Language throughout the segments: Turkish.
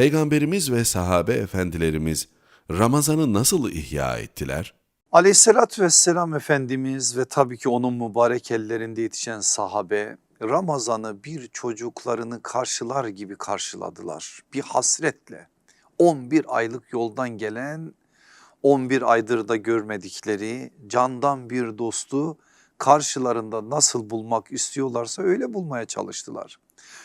Peygamberimiz ve sahabe efendilerimiz Ramazan'ı nasıl ihya ettiler? Aleyhissalatü vesselam Efendimiz ve tabii ki onun mübarek ellerinde yetişen sahabe Ramazan'ı bir çocuklarını karşılar gibi karşıladılar. Bir hasretle 11 aylık yoldan gelen 11 aydır da görmedikleri candan bir dostu karşılarında nasıl bulmak istiyorlarsa öyle bulmaya çalıştılar.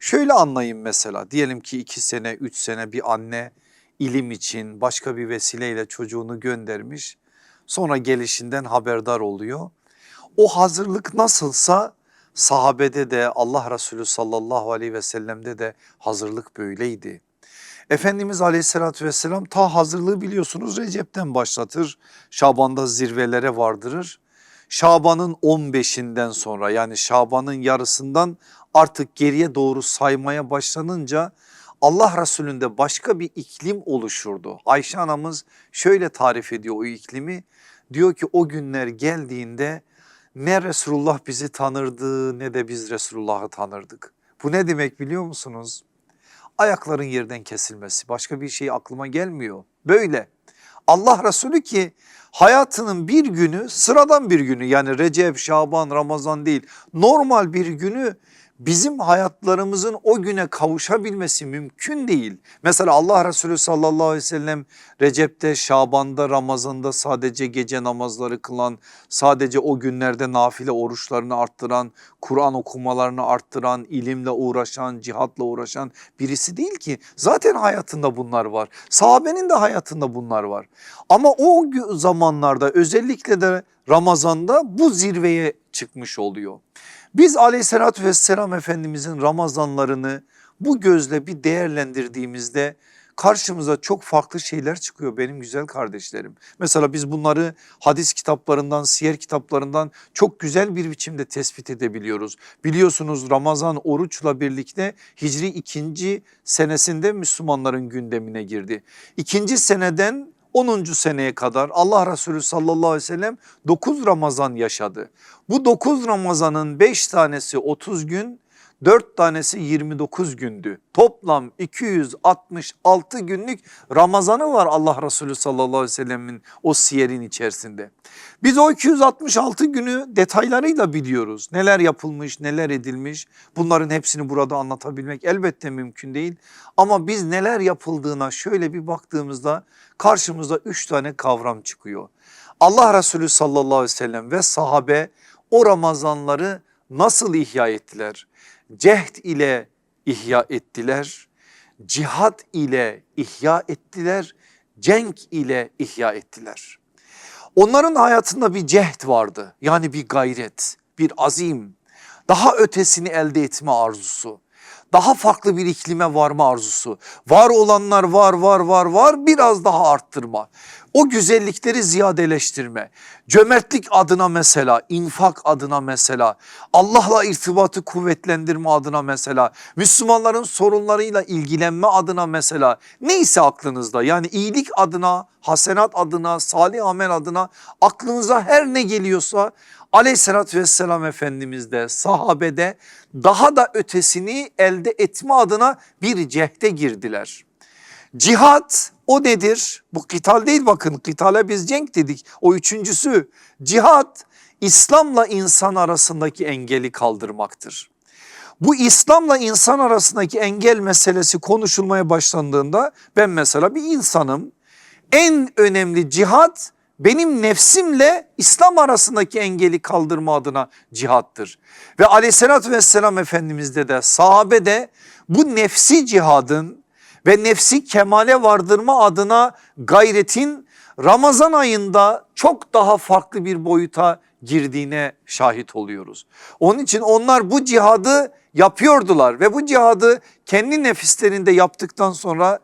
Şöyle anlayın mesela diyelim ki 2 sene 3 sene bir anne ilim için başka bir vesileyle çocuğunu göndermiş sonra gelişinden haberdar oluyor. O hazırlık nasılsa sahabede de Allah Resulü sallallahu aleyhi ve sellem'de de hazırlık böyleydi. Efendimiz aleyhissalatü vesselam ta hazırlığı biliyorsunuz Recep'ten başlatır. Şaban'da zirvelere vardırır. Şaban'ın 15'inden sonra yani Şaban'ın yarısından artık geriye doğru saymaya başlanınca Allah Resulü'nde başka bir iklim oluşurdu. Ayşe anamız şöyle tarif ediyor o iklimi. Diyor ki o günler geldiğinde ne Resulullah bizi tanırdı ne de biz Resulullah'ı tanırdık. Bu ne demek biliyor musunuz? Ayakların yerden kesilmesi başka bir şey aklıma gelmiyor. Böyle Allah Resulü ki hayatının bir günü sıradan bir günü yani Recep, Şaban, Ramazan değil normal bir günü bizim hayatlarımızın o güne kavuşabilmesi mümkün değil. Mesela Allah Resulü sallallahu aleyhi ve sellem Recep'te, Şaban'da, Ramazan'da sadece gece namazları kılan, sadece o günlerde nafile oruçlarını arttıran, Kur'an okumalarını arttıran, ilimle uğraşan, cihatla uğraşan birisi değil ki. Zaten hayatında bunlar var. Sahabenin de hayatında bunlar var. Ama o zamanlarda özellikle de Ramazan'da bu zirveye çıkmış oluyor. Biz aleyhissalatü vesselam Efendimizin Ramazanlarını bu gözle bir değerlendirdiğimizde karşımıza çok farklı şeyler çıkıyor benim güzel kardeşlerim. Mesela biz bunları hadis kitaplarından, siyer kitaplarından çok güzel bir biçimde tespit edebiliyoruz. Biliyorsunuz Ramazan oruçla birlikte Hicri ikinci senesinde Müslümanların gündemine girdi. İkinci seneden 10. seneye kadar Allah Resulü sallallahu aleyhi ve sellem 9 Ramazan yaşadı. Bu 9 Ramazanın 5 tanesi 30 gün 4 tanesi 29 gündü. Toplam 266 günlük Ramazanı var Allah Resulü sallallahu aleyhi ve sellemin o siyerin içerisinde. Biz o 266 günü detaylarıyla biliyoruz. Neler yapılmış neler edilmiş bunların hepsini burada anlatabilmek elbette mümkün değil. Ama biz neler yapıldığına şöyle bir baktığımızda karşımıza 3 tane kavram çıkıyor. Allah Resulü sallallahu aleyhi ve sellem ve sahabe o Ramazanları nasıl ihya ettiler? Cehd ile ihya ettiler, cihat ile ihya ettiler, cenk ile ihya ettiler. Onların hayatında bir cehd vardı yani bir gayret, bir azim, daha ötesini elde etme arzusu daha farklı bir iklime varma arzusu. Var olanlar var var var var biraz daha arttırma. O güzellikleri ziyadeleştirme. Cömertlik adına mesela, infak adına mesela, Allah'la irtibatı kuvvetlendirme adına mesela, Müslümanların sorunlarıyla ilgilenme adına mesela neyse aklınızda yani iyilik adına, hasenat adına, salih amel adına aklınıza her ne geliyorsa aleyhissalatü vesselam Efendimiz de sahabede daha da ötesini elde etme adına bir cehde girdiler. Cihat o nedir? Bu kital değil bakın kitale biz cenk dedik o üçüncüsü. Cihat İslam'la insan arasındaki engeli kaldırmaktır. Bu İslam'la insan arasındaki engel meselesi konuşulmaya başlandığında ben mesela bir insanım. En önemli cihat benim nefsimle İslam arasındaki engeli kaldırma adına cihattır. Ve aleyhissalatü vesselam efendimizde de sahabe de bu nefsi cihadın ve nefsi kemale vardırma adına gayretin Ramazan ayında çok daha farklı bir boyuta girdiğine şahit oluyoruz. Onun için onlar bu cihadı yapıyordular ve bu cihadı kendi nefislerinde yaptıktan sonra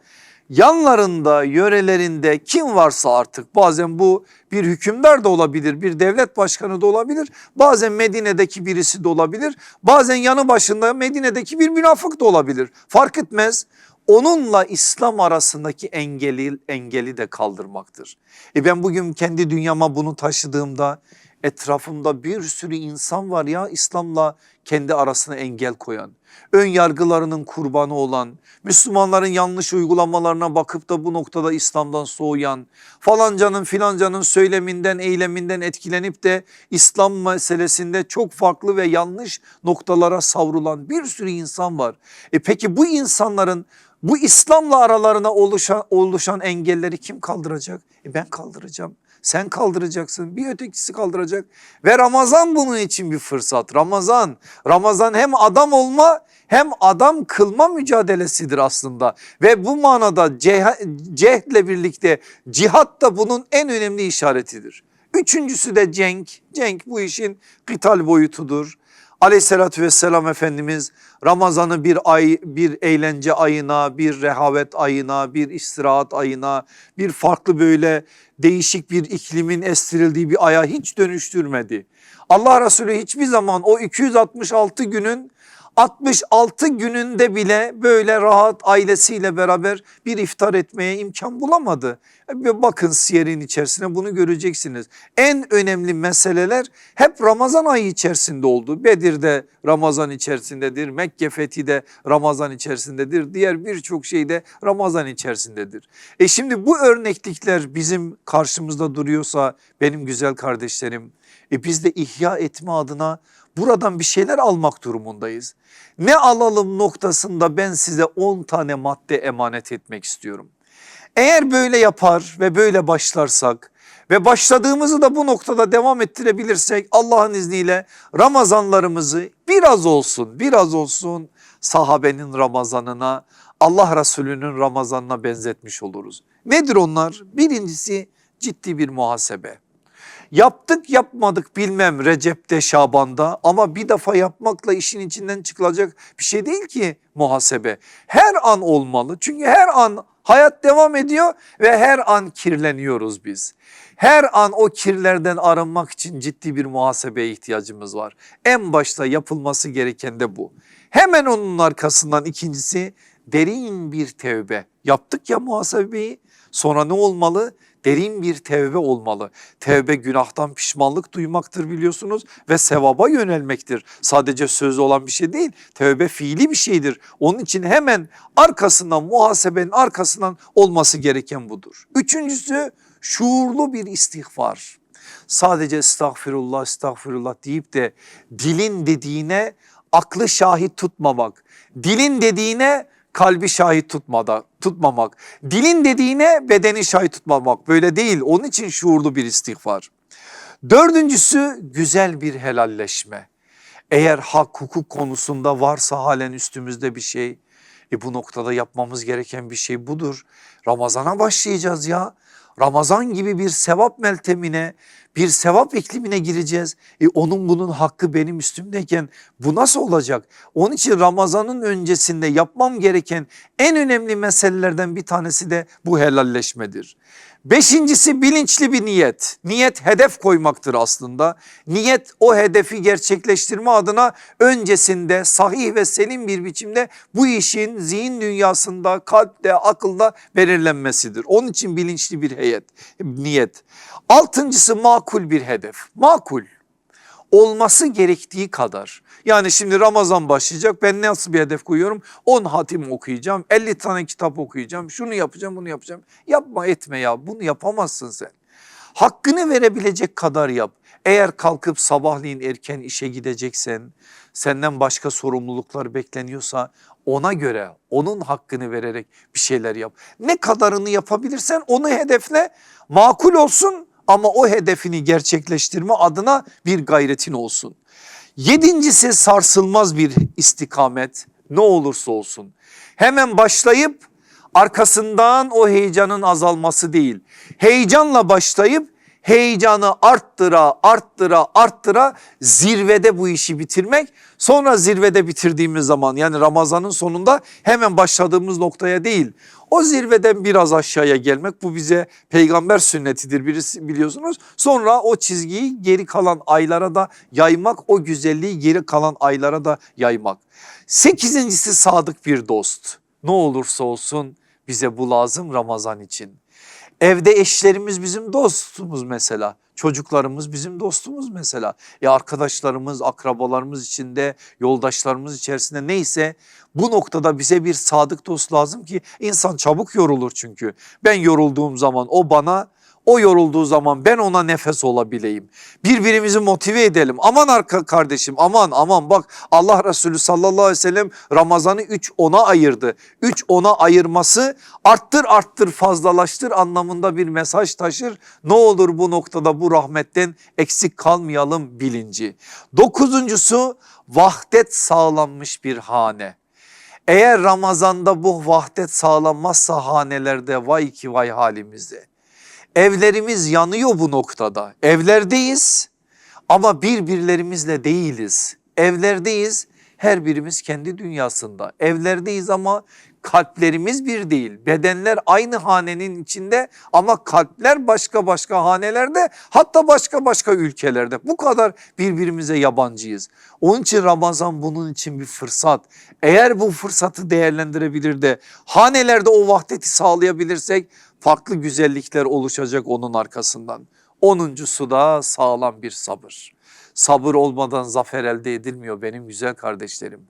yanlarında yörelerinde kim varsa artık bazen bu bir hükümdar da olabilir bir devlet başkanı da olabilir bazen Medine'deki birisi de olabilir bazen yanı başında Medine'deki bir münafık da olabilir fark etmez onunla İslam arasındaki engeli, engeli de kaldırmaktır. E ben bugün kendi dünyama bunu taşıdığımda Etrafımda bir sürü insan var ya İslam'la kendi arasına engel koyan, ön yargılarının kurbanı olan, Müslümanların yanlış uygulamalarına bakıp da bu noktada İslam'dan soğuyan, falancanın filancanın söyleminden eyleminden etkilenip de İslam meselesinde çok farklı ve yanlış noktalara savrulan bir sürü insan var. E peki bu insanların bu İslam'la aralarına oluşan, oluşan engelleri kim kaldıracak? E ben kaldıracağım. Sen kaldıracaksın bir ötekisi kaldıracak ve Ramazan bunun için bir fırsat. Ramazan, Ramazan hem adam olma hem adam kılma mücadelesidir aslında. Ve bu manada ceh- cehdle birlikte cihat da bunun en önemli işaretidir. Üçüncüsü de cenk. Cenk bu işin kıtal boyutudur. Aleyhissalatü vesselam Efendimiz Ramazan'ı bir ay, bir eğlence ayına, bir rehavet ayına, bir istirahat ayına, bir farklı böyle değişik bir iklimin estirildiği bir aya hiç dönüştürmedi. Allah Resulü hiçbir zaman o 266 günün 66 gününde bile böyle rahat ailesiyle beraber bir iftar etmeye imkan bulamadı. Bir bakın siyerin içerisine bunu göreceksiniz. En önemli meseleler hep Ramazan ayı içerisinde oldu. Bedir'de Ramazan içerisindedir, Mekke fethi de Ramazan içerisindedir, diğer birçok şey de Ramazan içerisindedir. E şimdi bu örneklikler bizim karşımızda duruyorsa benim güzel kardeşlerim e biz de ihya etme adına buradan bir şeyler almak durumundayız. Ne alalım noktasında ben size 10 tane madde emanet etmek istiyorum. Eğer böyle yapar ve böyle başlarsak ve başladığımızı da bu noktada devam ettirebilirsek Allah'ın izniyle Ramazanlarımızı biraz olsun biraz olsun sahabenin Ramazanına Allah Resulü'nün Ramazanına benzetmiş oluruz. Nedir onlar? Birincisi ciddi bir muhasebe. Yaptık yapmadık bilmem Recep'te Şaban'da ama bir defa yapmakla işin içinden çıkılacak bir şey değil ki muhasebe. Her an olmalı çünkü her an hayat devam ediyor ve her an kirleniyoruz biz. Her an o kirlerden arınmak için ciddi bir muhasebeye ihtiyacımız var. En başta yapılması gereken de bu. Hemen onun arkasından ikincisi derin bir tevbe. Yaptık ya muhasebeyi sonra ne olmalı? Derin bir tevbe olmalı. Tevbe günahtan pişmanlık duymaktır biliyorsunuz ve sevaba yönelmektir. Sadece söz olan bir şey değil tevbe fiili bir şeydir. Onun için hemen arkasından muhasebenin arkasından olması gereken budur. Üçüncüsü şuurlu bir istihbar. Sadece estağfirullah estağfirullah deyip de dilin dediğine aklı şahit tutmamak. Dilin dediğine kalbi şahit tutmada, tutmamak. Dilin dediğine bedeni şahit tutmamak böyle değil. Onun için şuurlu bir istiğfar. Dördüncüsü güzel bir helalleşme. Eğer hak hukuk konusunda varsa halen üstümüzde bir şey e bu noktada yapmamız gereken bir şey budur. Ramazana başlayacağız ya. Ramazan gibi bir sevap meltemine, bir sevap iklimine gireceğiz. E onun bunun hakkı benim üstümdeyken bu nasıl olacak? Onun için Ramazan'ın öncesinde yapmam gereken en önemli meselelerden bir tanesi de bu helalleşmedir. Beşincisi bilinçli bir niyet. Niyet hedef koymaktır aslında. Niyet o hedefi gerçekleştirme adına öncesinde sahih ve selim bir biçimde bu işin zihin dünyasında, kalpte, akılda belirlenmesidir. Onun için bilinçli bir heyet, niyet. Altıncısı makul bir hedef. Makul olması gerektiği kadar. Yani şimdi Ramazan başlayacak ben nasıl bir hedef koyuyorum? 10 hatim okuyacağım 50 tane kitap okuyacağım şunu yapacağım bunu yapacağım. Yapma etme ya bunu yapamazsın sen. Hakkını verebilecek kadar yap. Eğer kalkıp sabahleyin erken işe gideceksen senden başka sorumluluklar bekleniyorsa ona göre onun hakkını vererek bir şeyler yap. Ne kadarını yapabilirsen onu hedefle makul olsun ama o hedefini gerçekleştirme adına bir gayretin olsun. Yedincisi sarsılmaz bir istikamet ne olursa olsun. Hemen başlayıp arkasından o heyecanın azalması değil. Heyecanla başlayıp heyecanı arttıra arttıra arttıra zirvede bu işi bitirmek. Sonra zirvede bitirdiğimiz zaman yani Ramazan'ın sonunda hemen başladığımız noktaya değil. O zirveden biraz aşağıya gelmek bu bize peygamber sünnetidir biliyorsunuz. Sonra o çizgiyi geri kalan aylara da yaymak o güzelliği geri kalan aylara da yaymak. Sekizincisi sadık bir dost ne olursa olsun bize bu lazım Ramazan için. Evde eşlerimiz bizim dostumuz mesela. Çocuklarımız bizim dostumuz mesela. E arkadaşlarımız, akrabalarımız içinde, yoldaşlarımız içerisinde neyse bu noktada bize bir sadık dost lazım ki insan çabuk yorulur çünkü. Ben yorulduğum zaman o bana o yorulduğu zaman ben ona nefes olabileyim. Birbirimizi motive edelim. Aman arka kardeşim aman aman bak Allah Resulü sallallahu aleyhi ve sellem Ramazan'ı 3 ona ayırdı. 3 ona ayırması arttır arttır fazlalaştır anlamında bir mesaj taşır. Ne olur bu noktada bu rahmetten eksik kalmayalım bilinci. Dokuzuncusu vahdet sağlanmış bir hane. Eğer Ramazan'da bu vahdet sağlanmazsa hanelerde vay ki vay halimizde. Evlerimiz yanıyor bu noktada. Evlerdeyiz ama birbirlerimizle değiliz. Evlerdeyiz her birimiz kendi dünyasında. Evlerdeyiz ama kalplerimiz bir değil. Bedenler aynı hanenin içinde ama kalpler başka başka hanelerde hatta başka başka ülkelerde. Bu kadar birbirimize yabancıyız. Onun için Ramazan bunun için bir fırsat. Eğer bu fırsatı değerlendirebilir de hanelerde o vahdeti sağlayabilirsek farklı güzellikler oluşacak onun arkasından. Onuncusu da sağlam bir sabır. Sabır olmadan zafer elde edilmiyor benim güzel kardeşlerim.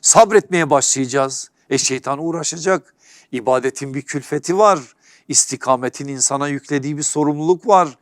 Sabretmeye başlayacağız. E şeytan uğraşacak. İbadetin bir külfeti var. İstikametin insana yüklediği bir sorumluluk var.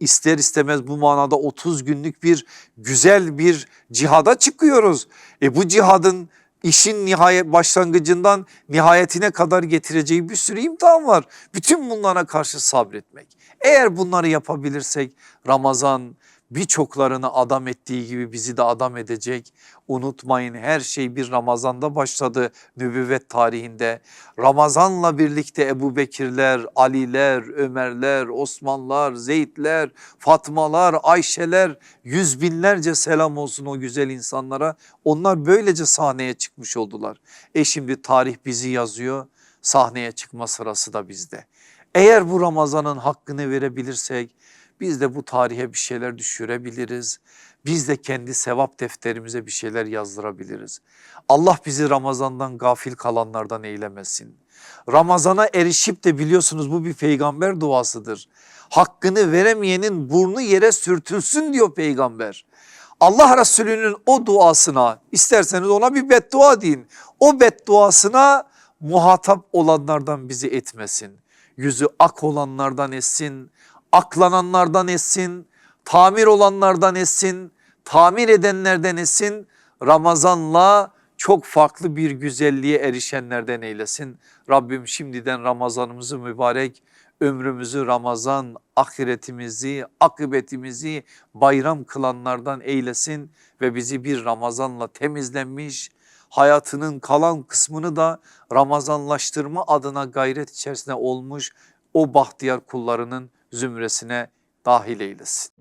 İster istemez bu manada 30 günlük bir güzel bir cihada çıkıyoruz. E bu cihadın işin nihayet başlangıcından nihayetine kadar getireceği bir sürü imtihan var. Bütün bunlara karşı sabretmek. Eğer bunları yapabilirsek Ramazan birçoklarını adam ettiği gibi bizi de adam edecek. Unutmayın her şey bir Ramazan'da başladı nübüvvet tarihinde. Ramazan'la birlikte Ebu Bekirler, Aliler, Ömerler, Osmanlar, Zeydler, Fatmalar, Ayşeler yüz binlerce selam olsun o güzel insanlara. Onlar böylece sahneye çıkmış oldular. E şimdi tarih bizi yazıyor sahneye çıkma sırası da bizde. Eğer bu Ramazan'ın hakkını verebilirsek biz de bu tarihe bir şeyler düşürebiliriz. Biz de kendi sevap defterimize bir şeyler yazdırabiliriz. Allah bizi Ramazan'dan gafil kalanlardan eylemesin. Ramazana erişip de biliyorsunuz bu bir peygamber duasıdır. Hakkını veremeyenin burnu yere sürtülsün diyor peygamber. Allah Resulü'nün o duasına isterseniz ona bir beddua deyin. O bedduasına muhatap olanlardan bizi etmesin. Yüzü ak olanlardan etsin, aklananlardan etsin, tamir olanlardan etsin, tamir edenlerden etsin. Ramazanla çok farklı bir güzelliğe erişenlerden eylesin. Rabbim şimdiden Ramazanımızı mübarek, ömrümüzü Ramazan, ahiretimizi, akıbetimizi bayram kılanlardan eylesin ve bizi bir Ramazanla temizlenmiş, hayatının kalan kısmını da Ramazanlaştırma adına gayret içerisinde olmuş o bahtiyar kullarının zümresine dahil eylesin.